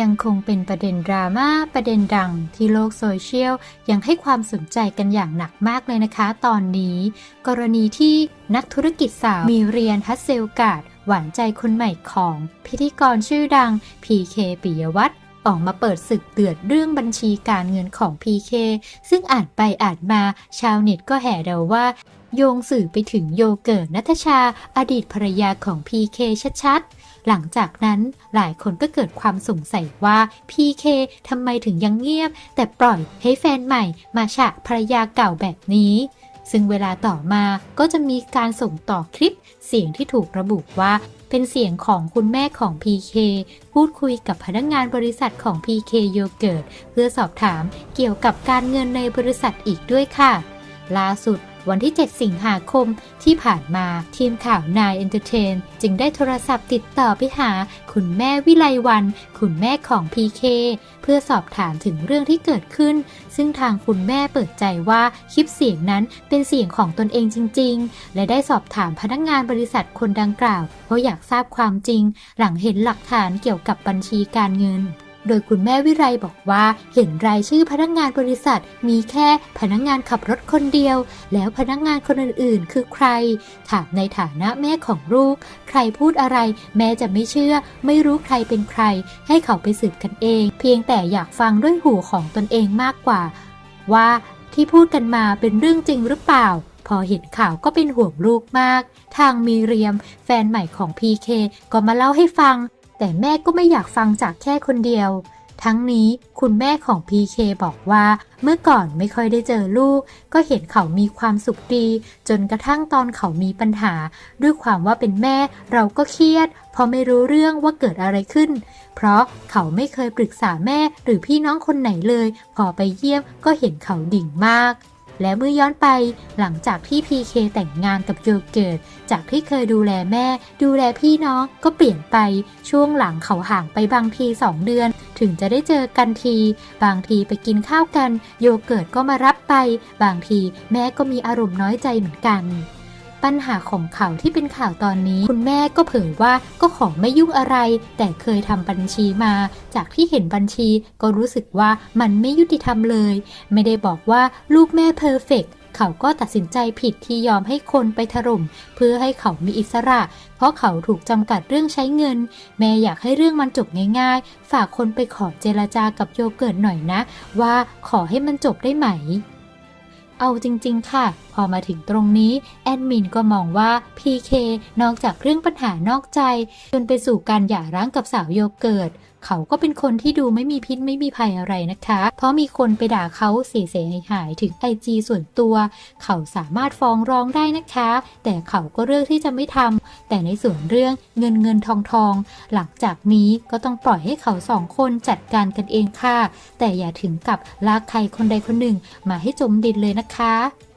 ยังคงเป็นประเด็นดราม่าประเด็นดังที่โลกโซเชียลยังให้ความสนใจกันอย่างหนักมากเลยนะคะ ตอนนี้ กรณีที่นักธุรกิจสาวมีเรียนฮัสเซลกาดหวานใจคนใหม่ของพิธีกรชื่อดัง PK ปิยวัฒน์ออกมาเปิดศึกเดือดเรื่องบัญชีการเงินของ PK ซึ่งอ่านไปอ่านมาชาวเน็ตก็แห่เดาว่า โยงสื่อไปถึงโยเกิร์ตนัทชาอดีตภรรยาของ PK ชัดๆ หลังจากนั้นหลายคนก็เกิดความสงสัยว่า PK ทำไมถึงยังเงียบ แต่ปล่อยให้แฟนใหม่มาฉะภรรยาเก่าแบบนี้ซึ่งเวลาต่อมาก็จะมีการส่งต่อคลิปเสียงที่ถูกระบุว่าเป็นเสียงของคุณแม่ของ PK พูดคุยกับพนักงานบริษัทของ PK โยเกิร์ตเพื่อสอบถามเกี่ยวกับการเงินในบริษัทอีกด้วยค่ะ ล่าสุด วันที่ 7 สิงหาคมที่ผ่านมาทีมข่าวนายเอนเตอร์เทนจึงได้โทรศัพท์ติดต่อไปหา คุณแม่วิไลวัน คุณแม่ของ PK เคเพื่อสอบถามถึงเรื่องที่เกิดขึ้น ซึ่งทางคุณแม่เปิดใจว่าคลิปเสียงนั้นเป็นเสียงของตนเองจริง ๆ และได้สอบถามพนักงานบริษัทคนดังกล่าวเพราะอยากทราบความจริง หลังเห็นหลักฐานเกี่ยวกับบัญชีการเงิน โดยคุณแม่วิไรบอกว่าเห็นรายชื่อพนักงานบริษัท มีแค่พนักงานขับรถคนเดียว แล้วพนักงานคนอื่นๆ คือใคร ถามในฐานะแม่ของลูก ใครพูดอะไร แม่จะไม่เชื่อ ไม่รู้ใครเป็นใคร ให้เขาไปสืบกันเอง เพียงแต่อยากฟังด้วยหูของตนเองมากกว่า ว่าที่พูดกันมาเป็นเรื่องจริงหรือเปล่าพอเห็นข่าวก็เป็นห่วงลูกมาก ทางมีเรียม แฟนใหม่ของ PK ก็มาเล่าให้ฟัง แต่แม่ก็ไม่อยากฟังจากแค่คนเดียว ทั้งนี้คุณแม่ของ PK บอกว่า เมื่อก่อนไม่ค่อยได้เจอลูก ก็เห็นเขามีความสุขดี จนกระทั่งตอนเขามีปัญหา ด้วยความว่าเป็นแม่เราก็เครียด เพราะไม่รู้เรื่องว่าเกิดอะไรขึ้น เพราะเขาไม่เคยปรึกษาแม่หรือพี่น้องคนไหนเลย พอไปเยี่ยมก็เห็นเขาดิ่งมาก และเมื่อย้อนไปหลังจากที่ PK แต่งงานกับโยเกิร์ตจากที่เคยดูแลแม่ ดูแลพี่น้องก็เปลี่ยนไปช่วงหลังเขาห่างไปบางที 2 เดือน ถึงจะได้เจอกันที บางทีไปกินข้าวกัน โยเกิร์ตก็มารับไป บางทีแม่ก็มีอารมณ์น้อยใจเหมือนกัน ปัญหาของเขาที่เป็นข่าวตอนนี้ คุณแม่ก็เผยว่าก็ขอไม่ยุ่งอะไร แต่เคยทำบัญชีมา จากที่เห็นบัญชีก็รู้สึกว่ามันไม่ยุติธรรมเลย ไม่ได้บอกว่าลูกแม่เพอร์เฟกเขาก็ตัดสินใจผิดที่ยอมให้คนไปถล่มเพื่อให้เขามีอิสระ เพราะเขาถูกจำกัดเรื่องใช้เงิน แม่อยากให้เรื่องมันจบง่าย ๆ ฝากคนไปขอเจรจากับโยเกิร์ตหน่อยนะ ว่าขอให้มันจบได้ไหม เอาจริง ๆ ค่ะ พอมาถึงตรงนี้ แอดมินก็มองว่า PK นอกจากเรื่องปัญหานอกใจ จนไปสู่การหย่าร้างกับสาวโยเกิร์ตเขาก็เป็นคนที่ดูไม่มีพิษไม่มีภัยอะไรนะคะ เพราะมีคนไปด่าเขาเสียหายหายถึงไอจีส่วนตัว เขาสามารถฟ้องร้องได้นะคะ แต่เขาก็เลือกที่จะไม่ทำ แต่ในส่วนเรื่องเงินเงินทองทองหลังจากนี้ก็ต้องปล่อยให้เขาสองคนจัดการกันเองค่ะ แต่อย่าถึงกับลากใครคนใดคนหนึ่งมาให้จมดินเลยนะคะ